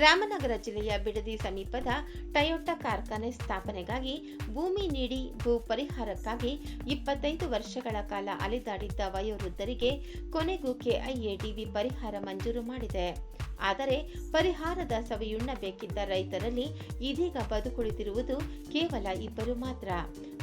ರಾಮನಗರ ಜಿಲ್ಲೆಯ ಬಿಡದಿ ಸಮೀಪದ ಟಯೋಟಾ ಕಾರ್ಖಾನೆ ಸ್ಥಾಪನೆಗಾಗಿ ಭೂಮಿ ನೀಡಿ ಭೂ ಪರಿಹಾರಕ್ಕಾಗಿ ಇಪ್ಪತ್ತೈದು ವರ್ಷಗಳ ಕಾಲ ಅಲೆದಾಡಿದ್ದ ವಯೋವೃದ್ಧರಿಗೆ ಕೊನೆಗೂ ಕೆಐಎಡಿಬಿ ಪರಿಹಾರ ಮಂಜೂರು ಮಾಡಿದೆ. ಆದರೆ ಪರಿಹಾರದ ಸವಿಯುಣ್ಣಬೇಕಿದ್ದ ರೈತರಲ್ಲಿ ಇದೀಗ ಬದುಕುಳಿದಿರುವುದು ಕೇವಲ ಇಬ್ಬರು ಮಾತ್ರ.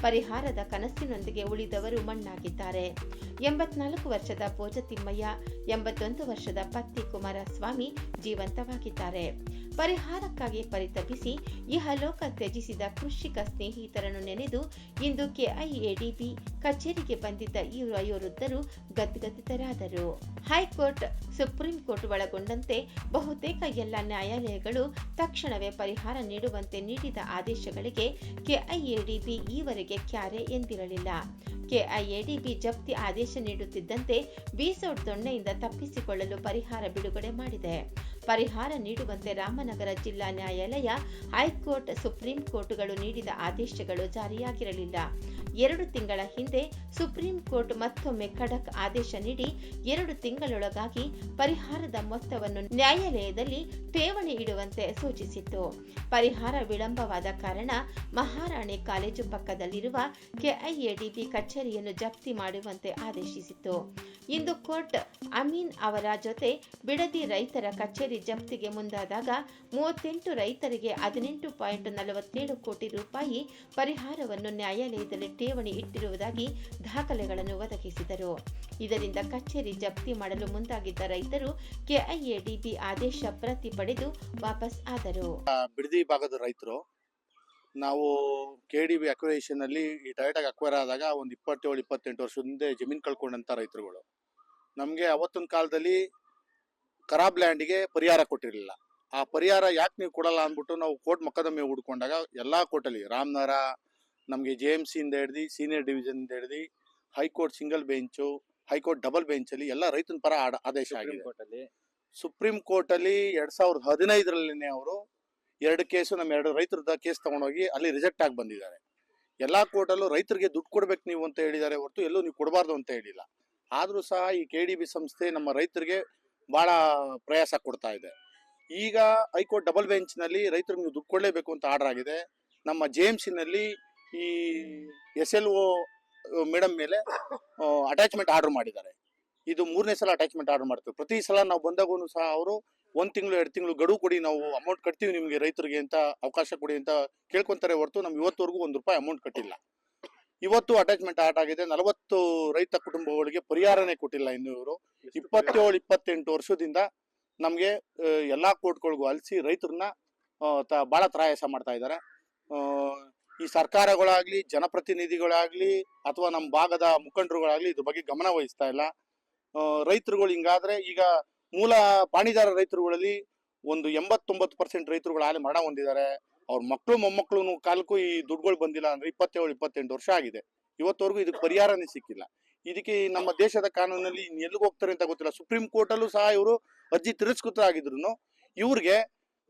ಪರಿಹಾರದ ಕನಸಿನೊಂದಿಗೆ ಉಳಿದವರು ಮಣ್ಣಾಗಿದ್ದಾರೆ. ಎಂಬತ್ನಾಲ್ಕು ವರ್ಷದ ಪೋಜತಿಮ್ಮಯ್ಯ ಎಂಬತ್ತೊಂದು ವರ್ಷದ ಪತ್ನಿ ಕುಮಾರಸ್ವಾಮಿ ಜೀವಂತವಾಗಿದ್ದಾರೆ. ಪರಿಹಾರಕ್ಕಾಗಿ ಪರಿತಪಿಸಿ ಇಹಲೋಕ ತ್ಯಜಿಸಿದ ಕೃಷಿಕ ಸ್ನೇಹಿತರನ್ನು ನೆನೆದು ಇಂದು ಕೆಐಎಡಿಬಿ ಕಚೇರಿಗೆ ಬಂದಿದ್ದ ಈ ವಯೋವೃದ್ಧರು ಗದ್ಗದಿತರಾದರು. ಹೈಕೋರ್ಟ್, ಸುಪ್ರೀಂ ಕೋರ್ಟ್ ಒಳಗೊಂಡಂತೆ ಬಹುತೇಕ ಎಲ್ಲ ನ್ಯಾಯಾಲಯಗಳು ತಕ್ಷಣವೇ ಪರಿಹಾರ ನೀಡುವಂತೆ ನೀಡಿದ ಆದೇಶಗಳಿಗೆ ಕೆಐಎಡಿಬಿ ಈವರೆಗೆ ಕ್ಯಾರೆ ಎಂದಿರಲಿಲ್ಲ. ಕೆಐಎಡಿಬಿ ಜಪ್ತಿ ಆದೇಶ ನೀಡುತ್ತಿದ್ದಂತೆ ಬೀಸೋಡ್ ದೊಣ್ಣೆಯಿಂದ ತಪ್ಪಿಸಿಕೊಳ್ಳಲು ಪರಿಹಾರ ಬಿಡುಗಡೆ ಮಾಡಿದೆ. ಪರಿಹಾರ ನೀಡುವಂತೆ ರಾಮನಗರ ಜಿಲ್ಲಾ ನ್ಯಾಯಾಲಯ ಹೈಕೋರ್ಟ್ ಸುಪ್ರೀಂ ಕೋರ್ಟ್ಗಳು ನೀಡಿದ ಆದೇಶಗಳು ಜಾರಿಯಾಗಿರಲಿಲ್ಲ. ಎರಡು ತಿಂಗಳ ಹಿಂದೆ ಸುಪ್ರೀಂ ಕೋರ್ಟ್ ಮತ್ತೊಮ್ಮೆ ಖಡಕ್ ಆದೇಶ ನೀಡಿ ಎರಡು ತಿಂಗಳೊಳಗಾಗಿ ಪರಿಹಾರದ ಮೊತ್ತವನ್ನು ನ್ಯಾಯಾಲಯದಲ್ಲಿ ಠೇವಣಿ ಇಡುವಂತೆ ಸೂಚಿಸಿತ್ತು. ಪರಿಹಾರ ವಿಳಂಬವಾದ ಕಾರಣ ಮಹಾರಾಣಿ ಕಾಲೇಜು ಪಕ್ಕದಲ್ಲಿರುವ ಕೆಐಎಡಿಬಿ ಕಚೇರಿಯನ್ನು ಜಪ್ತಿ ಮಾಡುವಂತೆ ಆದೇಶಿಸಿತ್ತು. ಇಂದು ಕೋರ್ಟ್ ಅಮೀನ್ ಅವರ ಜೊತೆ ಬಿಡದಿ ರೈತರ ಕಚೇರಿ ಜಪ್ತಿಗೆ ಮುಂದಾದಾಗ ಮೂವತ್ತೆಂಟು ರೈತರಿಗೆ ಹದಿನೆಂಟು ಪಾಯಿಂಟ್ ನಲವತ್ತೇಳು ಕೋಟಿ ರೂಪಾಯಿ ಪರಿಹಾರವನ್ನು ನ್ಯಾಯಾಲಯದಲ್ಲಿ ಠೇವಣಿ ಇಟ್ಟಿರುವುದಾಗಿ ದಾಖಲೆಗಳನ್ನು ಒದಗಿಸಿದರು. ಇದರಿಂದ ಕಚೇರಿ ಜಪ್ತಿ ಮಾಡಲು ಮುಂದಾಗಿದ್ದ ರೈತರು ಕೆಐಎಡಿಬಿ ಆದೇಶ ಪ್ರತಿ ಪಡೆದು ವಾಪಸ್ ಆದರು. ಬಿಡದಿ ಭಾಗದ ರೈತರು, ನಾವು ಕೆ ಡಿ ಬಿ ಅಕ್ವಿರೇಷನ್ ಅಲ್ಲಿ ಈ ಡೈರೆಕ್ಟಾಗಿ ಅಕ್ವೈರ್ ಆದಾಗ ಒಂದು ಇಪ್ಪತ್ತೇಳು, ಇಪ್ಪತ್ತೆಂಟು ವರ್ಷ ಹಿಂದೆ ಜಮೀನು ಕಳ್ಕೊಂಡಂತ ರೈತರುಗಳು. ನಮಗೆ ಅವತ್ತಿನ ಕಾಲದಲ್ಲಿ ಖರಾಬ್ ಲ್ಯಾಂಡಿಗೆ ಪರಿಹಾರ ಕೊಟ್ಟಿರಲಿಲ್ಲ. ಆ ಪರಿಹಾರ ಯಾಕೆ ನೀವು ಕೊಡಲ್ಲ ಅಂದ್ಬಿಟ್ಟು ನಾವು ಕೋರ್ಟ್ ಮೊಕದ್ದಮೆ ಹುಡ್ಕೊಂಡಾಗ ಎಲ್ಲಾ ಕೋರ್ಟಲ್ಲಿ ರಾಮನಗರ ನಮಗೆ ಜೆ ಎಂ ಸಿಯಿಂದ ಹಿಡ್ದು ಸೀನಿಯರ್ ಡಿವಿಷನ್ ಇಂದ ಹಿಡ್ದು high court single bench high court double ಬೆಂಚಲ್ಲಿ ಎಲ್ಲ ರೈತನ ಪರ ಆಡ- ಆದೇಶ ಆಗಿದೆ. ಸುಪ್ರೀಂ ಕೋರ್ಟ್ ಅಲ್ಲಿ ಎರಡ್ ಸಾವಿರದ ಹದಿನೈದರಲ್ಲಿನೇ ಅವರು ಎರಡು ಕೇಸು ನಮ್ಮ ಎರಡು ರೈತರದ ಕೇಸ್ ತಗೊಂಡೋಗಿ ಅಲ್ಲಿ ರಿಜೆಕ್ಟ್ ಆಗಿ ಬಂದಿದ್ದಾರೆ. ಎಲ್ಲಾ ಕೋರ್ಟಲ್ಲೂ ರೈತರಿಗೆ ದುಡ್ಡು ಕೊಡ್ಬೇಕು ನೀವು ಅಂತ ಹೇಳಿದ್ದಾರೆ ಹೊರತು ಎಲ್ಲೂ ನೀವು ಕೊಡಬಾರ್ದು ಅಂತ ಹೇಳಿಲ್ಲ. ಆದರೂ ಸಹ ಈ ಕೆ ಡಿ ಬಿ ಸಂಸ್ಥೆ ನಮ್ಮ ರೈತರಿಗೆ ಬಹಳ ಪ್ರಯಾಸ ಕೊಡ್ತಾ ಇದೆ. ಈಗ ಹೈಕೋರ್ಟ್ ಡಬಲ್ ಬೆಂಚ್ನಲ್ಲಿ ರೈತರಿಗೆ ನೀವು ದುಡ್ಡು ಕೊಡಲೇಬೇಕು ಅಂತ ಆರ್ಡರ್ ಆಗಿದೆ. ನಮ್ಮ ಜೆ ಎಂ ನಲ್ಲಿ ಈ ಎಸ್ ಎಲ್ ಒ ಮೇಡಮ್ ಮೇಲೆ ಅಟ್ಯಾಚ್ಮೆಂಟ್ ಆರ್ಡರ್ ಮಾಡಿದ್ದಾರೆ. ಇದು ಮೂರನೇ ಸಲ ಅಟ್ಯಾಚ್ಮೆಂಟ್ ಆರ್ಡರ್ ಮಾಡ್ತೀವಿ. ಪ್ರತಿ ಸಲ ನಾವು ಬಂದಾಗೂ ಸಹ ಅವರು ಒಂದು ತಿಂಗಳು, ಎರಡು ತಿಂಗಳು ಗಡುವು ಕೊಡಿ, ನಾವು ಅಮೌಂಟ್ ಕಟ್ತೀವಿ ನಿಮಗೆ ರೈತರಿಗೆ ಅಂತ, ಅವಕಾಶ ಕೊಡಿ ಅಂತ ಕೇಳ್ಕೊಂತಾರೆ ಹೊರತು ನಮ್ಗೆ ಇವತ್ತವರೆಗೂ ಒಂದು ರೂಪಾಯಿ ಅಮೌಂಟ್ ಕಟ್ಟಿಲ್ಲ. ಇವತ್ತು ಅಟ್ಯಾಚ್ಮೆಂಟ್ ಆರ್ಟ್ ಆಗಿದೆ. ನಲವತ್ತು ರೈತ ಕುಟುಂಬಗಳಿಗೆ ಪರಿಹಾರನೇ ಕೊಟ್ಟಿಲ್ಲ ಇನ್ನು ಇವರು. ಇಪ್ಪತ್ತೇಳು, ಇಪ್ಪತ್ತೆಂಟು ವರ್ಷದಿಂದ ನಮಗೆ ಎಲ್ಲಾ ಕೋರ್ಟ್ಗಳಿಗೂ ಅಲಿಸಿ ರೈತರನ್ನ ಬಹಳ ತ್ರಾಯಸ ಮಾಡ್ತಾ ಇದ್ದಾರೆ. ಈ ಸರ್ಕಾರಗಳಾಗ್ಲಿ, ಜನಪ್ರತಿನಿಧಿಗಳಾಗ್ಲಿ ಅಥವಾ ನಮ್ಮ ಭಾಗದ ಮುಖಂಡರುಗಳಾಗ್ಲಿ ಇದ್ರ ಬಗ್ಗೆ ಗಮನ ವಹಿಸ್ತಾ ಇಲ್ಲ. ರೈತರುಗಳು ಹಿಂಗಾದ್ರೆ ಈಗ ಮೂಲ ಪಾಣಿದಾರ ರೈತರುಗಳಲ್ಲಿ ಒಂದು ಎಂಬತ್ತೊಂಬತ್ತು ಪರ್ಸೆಂಟ್ ರೈತರುಗಳು ಆಲೆ ಮರಣ ಹೊಂದಿದ್ದಾರೆ. ಅವ್ರ ಮಕ್ಕಳು ಮೊಮ್ಮಕ್ಕಳು ಕಾಲಕ್ಕೂ ಈ ದುಡ್ಡುಗಳು ಬಂದಿಲ್ಲ ಅಂದ್ರೆ ಇಪ್ಪತ್ತೇಳು, ಇಪ್ಪತ್ತೆಂಟು ವರ್ಷ ಆಗಿದೆ. ಇವತ್ತವರೆಗೂ ಇದಕ್ಕೆ ಪರಿಹಾರನೇ ಸಿಕ್ಕಿಲ್ಲ. ಇದಕ್ಕೆ ನಮ್ಮ ದೇಶದ ಕಾನೂನಲ್ಲಿ ಎಲ್ಲಿಗೆ ಹೋಗ್ತಾರೆ ಅಂತ ಗೊತ್ತಿಲ್ಲ. ಸುಪ್ರೀಂ ಕೋರ್ಟಲ್ಲೂ ಸಹ ಇವರು ಅರ್ಜಿ ತಿರಸ್ಕೃತ ಆಗಿದ್ರು ಇವ್ರಿಗೆ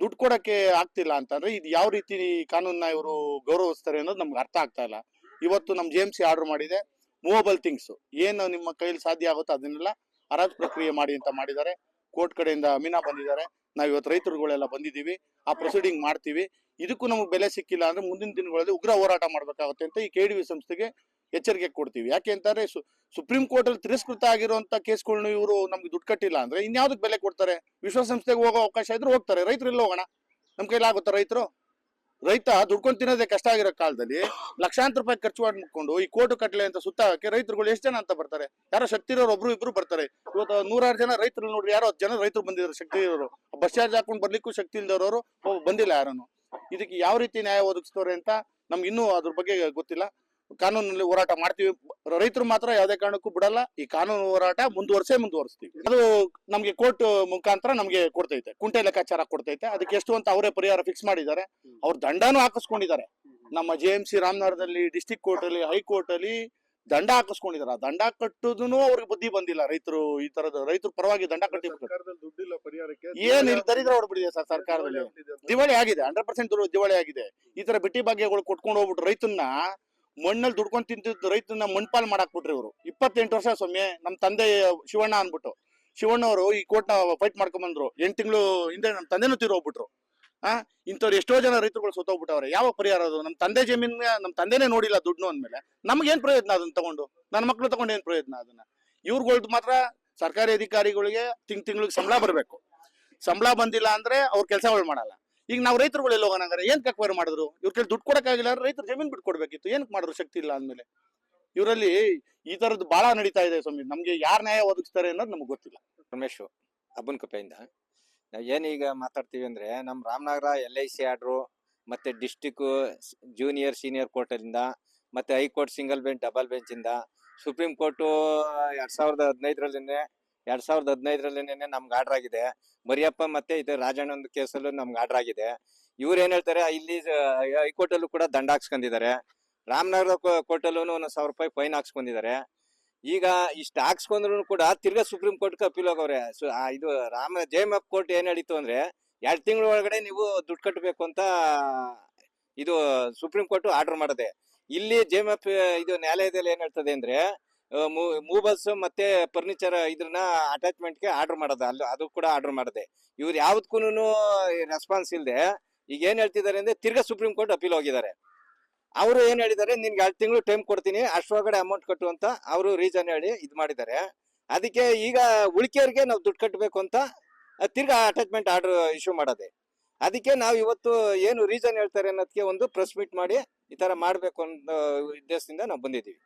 ದುಡ್ಡು ಕೊಡಕ್ಕೆ ಆಗ್ತಿಲ್ಲ ಅಂತಂದ್ರೆ ಇದು ಯಾವ ರೀತಿ ಕಾನೂನನ್ನ ಇವರು ಗೌರವಿಸ್ತಾರೆ ಅನ್ನೋದು ನಮ್ಗೆ ಅರ್ಥ ಆಗ್ತಾ ಇಲ್ಲ. ಇವತ್ತು ನಮ್ ಜೆ ಎಂ ಸಿ ಆರ್ಡರ್ ಮಾಡಿದೆ. ಮೂವಬಲ್ ಥಿಂಗ್ಸ್ ಏನು ನಿಮ್ಮ ಕೈಯಲ್ಲಿ ಸಾಧ್ಯ ಆಗುತ್ತೋ ಅದನ್ನೆಲ್ಲ ಹರಾಜು ಪ್ರಕ್ರಿಯೆ ಮಾಡಿ ಅಂತ ಮಾಡಿದ್ದಾರೆ. ಕೋರ್ಟ್ ಕಡೆಯಿಂದ ಅಮೀನಾ ಬಂದಿದ್ದಾರೆ. ನಾವು ಇವತ್ತು ರೈತರುಗಳೆಲ್ಲ ಬಂದಿದ್ದೀವಿ. ಆ ಪ್ರೊಸೀಡಿಂಗ್ ಮಾಡ್ತೀವಿ. ಇದಕ್ಕೂ ನಮಗೆ ಬೆಲೆ ಸಿಕ್ಕಿಲ್ಲ ಅಂದ್ರೆ ಮುಂದಿನ ದಿನಗಳಲ್ಲಿ ಉಗ್ರ ಹೋರಾಟ ಮಾಡಬೇಕಾಗುತ್ತೆ ಅಂತ ಈ ಕೆ ಸಂಸ್ಥೆಗೆ ಎಚ್ಚರಿಕೆ ಕೊಡ್ತೀವಿ. ಯಾಕೆ ಅಂತಂದ್ರೆ ಸುಪ್ರೀಂ ಕೋರ್ಟ್ ಅಲ್ಲಿ ತಿರಸ್ಕೃತ ಆಗಿರುವಂತ ಕೇಸ್ಗಳನ್ನ ಇವರು ನಮ್ಗೆ ದುಡ್ಡು ಕಟ್ಟಿಲ್ಲ ಅಂದ್ರೆ ಇನ್ಯಾವ್ದಕ್ ಬೆಲೆ ಕೊಡ್ತಾರೆ? ವಿಶ್ವಸಂಸ್ಥೆಗೆ ಹೋಗೋ ಅವಕಾಶ ಇದ್ರೆ ಹೋಗ್ತಾರೆ. ರೈತರು ಎಲ್ಲ ಹೋಗೋಣ? ನಮ್ ಕೈಲಿ ಆಗುತ್ತಾ ರೈತರು? ರೈತ ದುಡ್ಕೊಂಡು ತಿನ್ನೋದೇ ಕಷ್ಟ ಆಗಿರೋ ಕಾಲದಲ್ಲಿ ಲಕ್ಷಾಂತರ ರೂಪಾಯಿ ಖರ್ಚು ಮಾಡ್ಕೊಂಡು ಈ ಕೋರ್ಟ್ ಕಟ್ಟಲೆ ಅಂತ ಸುತ್ತ ಹಾಕಿ ರೈತರುಗಳು ಎಷ್ಟು ಜನ ಅಂತ ಬರ್ತಾರೆ? ಯಾರೋ ಶಕ್ತಿ ಇರೋರು ಒಬ್ರು ಇಬ್ರು ಬರ್ತಾರೆ. ಇವತ್ತು ನೂರಾರು ಜನ ರೈತರು ನೋಡ್ರಿ, ಯಾರೋ ಜನ ರೈತರು ಬಂದಿದ್ದಾರೆ ಶಕ್ತಿ ಇರೋರು. ಬಸ್ ಚಾರ್ಜ್ ಹಾಕೊಂಡು ಬರ್ಲಿಕ್ಕೂ ಶಕ್ತಿ ಇಲ್ದವರು ಬಂದಿಲ್ಲ ಯಾರನ್ನು. ಇದಕ್ಕೆ ಯಾವ ರೀತಿ ನ್ಯಾಯ ಒದಗಿಸ್ತವ್ರೆ ಅಂತ ನಮ್ಗೆ ಇನ್ನೂ ಅದ್ರ ಬಗ್ಗೆ ಗೊತ್ತಿಲ್ಲ. ಕಾನೂನಲ್ಲಿ ಹೋರಾಟ ಮಾಡ್ತೀವಿ. ರೈತರು ಮಾತ್ರ ಯಾವುದೇ ಕಾರಣಕ್ಕೂ ಬಿಡಲ್ಲ. ಈ ಕಾನೂನು ಹೋರಾಟ ಮುಂದುವರ್ಸೇ ಮುಂದುವರಿಸ್ತೀವಿ. ಅದು ನಮ್ಗೆ ಕೋರ್ಟ್ ಮುಖಾಂತರ ನಮ್ಗೆ ಕೊಡ್ತೈತೆ. ಕುಂಟೆ ಲೆಕ್ಕಾಚಾರ ಕೊಡ್ತೈತೆ. ಅದಕ್ಕೆ ಎಷ್ಟು ಅಂತ ಅವರೇ ಪರಿಹಾರ ಫಿಕ್ಸ್ ಮಾಡಿದ್ದಾರೆ. ಅವ್ರ ದಂಡನೂ ಹಾಕಿಸ್ಕೊಂಡಿದ್ದಾರೆ. ನಮ್ಮ ಜೆ ಎಂ ಸಿ ರಾಮನಗರದಲ್ಲಿ ಡಿಸ್ಟಿಕ್ ಕೋರ್ಟ್ ಅಲ್ಲಿ ಹೈಕೋರ್ಟ್ ಅಲ್ಲಿ ದಂಡ ಹಾಕಿಸ್ಕೊಂಡಿದ್ದಾರೆ. ಆ ದಂಡ ಕಟ್ಟುದು ಅವ್ರಿಗೆ ಬುದ್ಧಿ ಬಂದಿಲ್ಲ. ರೈತರು ಈ ತರದ ರೈತರು ಪರವಾಗಿ ದಂಡ ಕಟ್ಟಿ ಏನಿಲ್ಲ ದರಿದ್ರ ಹೊಡ್ಬಿಟ್ಟಿದೆ ಸರ್ ಸರ್ಕಾರದಲ್ಲಿ ದಿವಾಳಿ ಆಗಿದೆ. ಹಂಡ್ರೆಡ್ ಪರ್ಸೆಂಟ್ ದಿವಾಳಿ ಆಗಿದೆ. ಈ ತರ ಬಿಟ್ಟಿ ಭಾಗ್ಯಗಳು ಕೊಟ್ಕೊಂಡು ಹೋಗ್ಬಿಟ್ಟು ರೈತನ್ನ ಮಣ್ಣಲ್ಲಿ ದುಡ್ಕೊಂಡು ತಿಂತಿದ್ದ ರೈತನ ಮಣ್ಪಾಲ್ ಮಾಡಾಕ್ಬಿಟ್ರಿ ಇವರು. ಇಪ್ಪತ್ತೆಂಟು ವರ್ಷ ಸ್ವಾಮಿ ನಮ್ಮ ತಂದೆ ಶಿವಣ್ಣ ಅನ್ಬಿಟ್ಟು ಶಿವಣ್ಣ ಅವರು ಈ ಕೋರ್ಟ್ನ ಫೈಟ್ ಮಾಡ್ಕೊಂಬಂದ್ರು. ಎಂಟು ತಿಂಗಳು ಹಿಂದೆ ನಮ್ಮ ತಂದೆನೂ ತೀರೋಗ್ಬಿಟ್ರು. ಆ, ಇಂಥವ್ರು ಎಷ್ಟೋ ಜನ ರೈತರುಗಳು ಸೋತೋಗ್ಬಿಟ್ಟವ್ರೆ ಯಾವ ಪರಿಹಾರ ಅದು? ನಮ್ಮ ತಂದೆ ಜಮೀನ್ ನಮ್ಮ ತಂದೆನೇ ನೋಡಿಲ್ಲ ದುಡ್ಡು ಅಂದ್ಮೇಲೆ. ನಮಗೇನು ಪ್ರಯೋಜನ ಅದನ್ನ ತಗೊಂಡು? ನನ್ನ ಮಕ್ಳು ತಗೊಂಡು ಏನ್ ಪ್ರಯೋಜನ ಅದನ್ನ? ಇವ್ರುಗಳ್ದು ಮಾತ್ರ ಸರ್ಕಾರಿ ಅಧಿಕಾರಿಗಳಿಗೆ ತಿಂಗ್ ತಿಂಗಳಿಗೆ ಸಂಬಳ ಬರಬೇಕು. ಸಂಬಳ ಬಂದಿಲ್ಲ ಅಂದ್ರೆ ಅವ್ರ ಕೆಲಸಗಳು ಮಾಡಲ್ಲ. ಈಗ ನಾವು ರೈತರುಗಳು ಎಲ್ಲಿ ಹೋಗೋಣ ಹಂಗಾರೆ? ಏನ್ ಕಕ್ವೇರ್ ಮಾಡಿದ್ರು? ಇವ್ರ ಕೇಳಿ ದುಡ್ಡು ಕೊಡಕ್ಕಾಗಿಲ್ಲ ಅಂದ್ರೆ ರೈತರು ಜಮೀನ್ ಬಿಟ್ಕೊಡ್ಬೇಕಿತ್ತು ಏನಕ್ಕೆ ಮಾಡಿದ್ರು ಶಕ್ತಿ ಇಲ್ಲ ಅಂದ್ಮೇಲೆ? ಇವರಲ್ಲಿ ಈ ತರದ್ದು ಬಹಳ ನಡೀತಾ ಇದೆ ಸ್ವಾಮಿ. ನಮ್ಗೆ ಯಾರ ನ್ಯಾಯ ಒದಗಿಸ್ತಾರೆ ಅನ್ನೋದು ನಮ್ಗೆ ಗೊತ್ತಿಲ್ಲ. ರಮೇಶ್ ಅಬ್ಬನ್ ಕಪೆಯಿಂದ ನಾವು ಏನೀಗ ಮಾತಾಡ್ತೀವಿ ಅಂದ್ರೆ ನಮ್ಮ Ramanagara L I C order, ಮತ್ತೆ ಡಿಸ್ಟಿಕ್ ಜೂನಿಯರ್ ಸೀನಿಯರ್ ಕೋರ್ಟಲ್ಲಿಂದ ಮತ್ತೆ high court single bench double ಬೆಂಚಿಂದ supreme court ಎರಡ್ ಸಾವಿರದ ಹದಿನೈದರಲ್ಲಿನೇ ಎರಡ್ ಸಾವಿರದ ಹದಿನೈದರಲ್ಲಿನೇ ನಮ್ಗೆ ಆರ್ಡರ್ ಆಗಿದೆ. ಮರಿಯಪ್ಪ ಮತ್ತೆ ಇದು ರಾಜಣ್ಣನ ಕೇಸಲ್ಲೂ ನಮ್ಗೆ ಆರ್ಡರ್ ಆಗಿದೆ. ಇವ್ರು ಏನ್ ಹೇಳ್ತಾರೆ, ಇಲ್ಲಿ ಹೈಕೋರ್ಟ್ ಅಲ್ಲೂ ಕೂಡ ದಂಡ ಹಾಕ್ಸ್ಕೊಂಡಿದ್ದಾರೆ. ರಾಮನಗರ ಕೋರ್ಟಲ್ಲೂ ಒಂದು ಸಾವಿರ ರೂಪಾಯಿ ಫೈನ್ ಹಾಕ್ಸ್ಕೊಂಡಿದ್ದಾರೆ. ಈಗ ಇಷ್ಟು ಹಾಕ್ಸ್ಕೊಂಡ್ರು ಕೂಡ ತಿರ್ಗಾ ಸುಪ್ರೀಂ ಕೋರ್ಟ್ ಅಪೀಲ್ ಹೋಗವ್ರೆ ಇದು ರಾಮ ಜಯಮಪ್ ಕೋರ್ಟ್ ಏನ್ ಹೇಳಿತ್ತು ಅಂದ್ರೆ, ಎರಡ್ ತಿಂಗಳ ಒಳಗಡೆ ನೀವು ದುಡ್ಡು ಕಟ್ಟಬೇಕು ಅಂತ, ಇದು ಸುಪ್ರೀಂ ಕೋರ್ಟ್ ಆರ್ಡರ್ ಮಾಡಿದೆ. ಇಲ್ಲಿ ಜೆಎಂಎಫ್ ಇದು ನ್ಯಾಯಾಲಯದಲ್ಲಿ ಏನ್ ಹೇಳ್ತದೆ ಅಂದ್ರೆ ಮೂವಲ್ಸ್ ಮತ್ತೆ ಫರ್ನಿಚರ್ ಇದ್ರನ್ನ ಅಟ್ಯಾಚ್ಮೆಂಟ್ಗೆ ಆರ್ಡರ್ ಮಾಡೋದು. ಅಲ್ಲಿ, ಅದು ಕೂಡ ಆರ್ಡರ್ ಮಾಡಿದೆ. ಇವ್ರು ಯಾವ್ದಕ್ಕೂ ರೆಸ್ಪಾನ್ಸ್ ಇಲ್ಲದೆ ಈಗ ಏನ್ ಹೇಳ್ತಿದ್ದಾರೆ ಅಂದ್ರೆ ತಿರ್ಗಾ ಸುಪ್ರೀಂ ಕೋರ್ಟ್ ಅಪೀಲ್ ಹೋಗಿದ್ದಾರೆ. ಅವರು ಏನ್ ಹೇಳಿದ್ದಾರೆ, ನಿನ್ಗೆ ಎರಡು ತಿಂಗಳು ಟೈಮ್ ಕೊಡ್ತೀನಿ, ಅಷ್ಟರೊಳಗಡೆ ಅಮೌಂಟ್ ಕಟ್ಟು ಅಂತ ಅವರು ರೀಸನ್ ಹೇಳಿ ಇದು ಮಾಡಿದ್ದಾರೆ. ಅದಕ್ಕೆ ಈಗ ಉಳಿಕೆಯವ್ರಿಗೆ ನಾವು ದುಡ್ಡು ಕಟ್ಟಬೇಕು ಅಂತ ತಿರ್ಗಾ ಅಟ್ಯಾಚ್ಮೆಂಟ್ ಆರ್ಡರ್ ಇಶ್ಯೂ ಮಾಡೋದೆ. ಅದಕ್ಕೆ ನಾವು ಇವತ್ತು ಏನು ರೀಸನ್ ಹೇಳ್ತಾರೆ ಅನ್ನೋದಕ್ಕೆ ಒಂದು ಪ್ರೆಸ್ ಮೀಟ್ ಮಾಡಿ ಈ ತರ ಮಾಡಬೇಕು ಅನ್ನೋ ಉದ್ದೇಶದಿಂದ ನಾವು ಬಂದಿದ್ದೀವಿ.